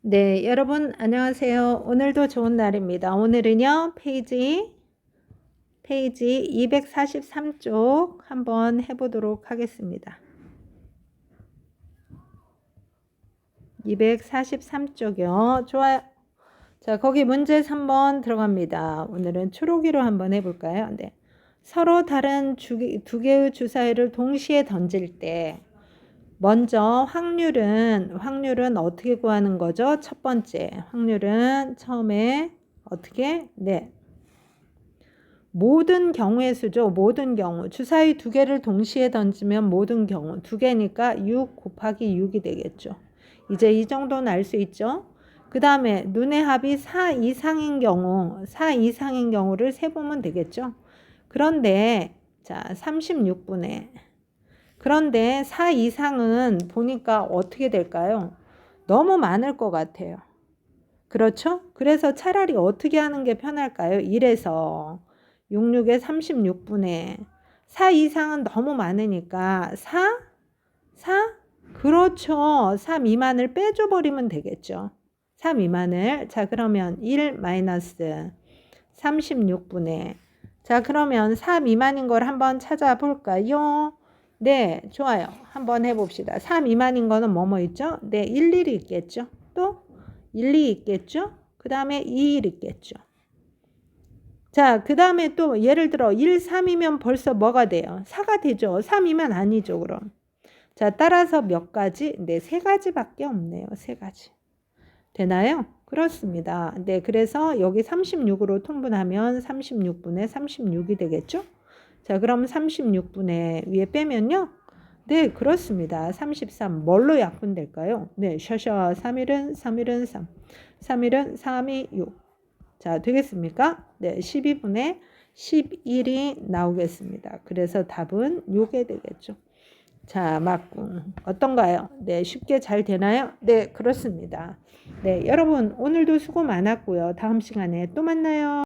네, 여러분 안녕하세요. 오늘도 좋은 날입니다. 오늘은요, 페이지 페이지 243쪽 한번 해 보도록 하겠습니다. 243쪽이요. 좋아요. 자, 거기 문제 3번 들어갑니다. 오늘은 초록이로 한번 해 볼까요? 네. 서로 다른 주, 두 개의 주사위를 동시에 던질 때 먼저 확률은 확률은 어떻게 구하는 거죠? 첫 번째 확률은 처음에 어떻게? 네. 모든 경우의 수죠. 모든 경우. 주사위 두 개를 동시에 던지면 모든 경우. 두 개니까 6 곱하기 6이 되겠죠. 이제 이 정도는 알 수 있죠. 그 다음에 눈의 합이 4 이상인 경우, 4 이상인 경우를 세 보면 되겠죠. 그런데, 자, 36분의. 그런데 4 이상은 보니까 어떻게 될까요? 너무 많을 것 같아요. 그렇죠? 그래서 차라리 어떻게 하는 게 편할까요? 1에서 66에 36분의 4 이상은 너무 많으니까 4? 4? 그렇죠. 3 미만을 빼줘 버리면 되겠죠. 3 미만을. 자, 그러면 1 마이너스 36분의. 자, 그러면 4 미만인 걸 한번 찾아볼까요? 네, 좋아요. 한번 해봅시다. 4 미만인 거는 뭐뭐 있죠? 네, 1, 1이 있겠죠. 또 1, 2 있겠죠. 그 다음에 2, 1 있겠죠. 자, 그 다음에 또 예를 들어 1, 3이면 벌써 뭐가 돼요? 4가 되죠. 3이면 아니죠, 그럼. 자, 따라서 몇 가지? 네, 세 가지밖에 없네요. 세 가지. 되나요? 그렇습니다. 네, 그래서 여기 36으로 통분하면 36분의 36이 되겠죠? 자, 그럼 36분의 위에 빼면요. 네, 그렇습니다. 33. 뭘로 약분될까요? 네, 셔셔 3일은 3일은 3. 3일은 3이 6. 자, 되겠습니까? 네, 12분의 11이 나오겠습니다. 그래서 답은 6이 되겠죠. 자, 막궁. 어떤가요? 네, 쉽게 잘 되나요? 네, 그렇습니다. 네, 여러분, 오늘도 수고 많았고요. 다음 시간에 또 만나요.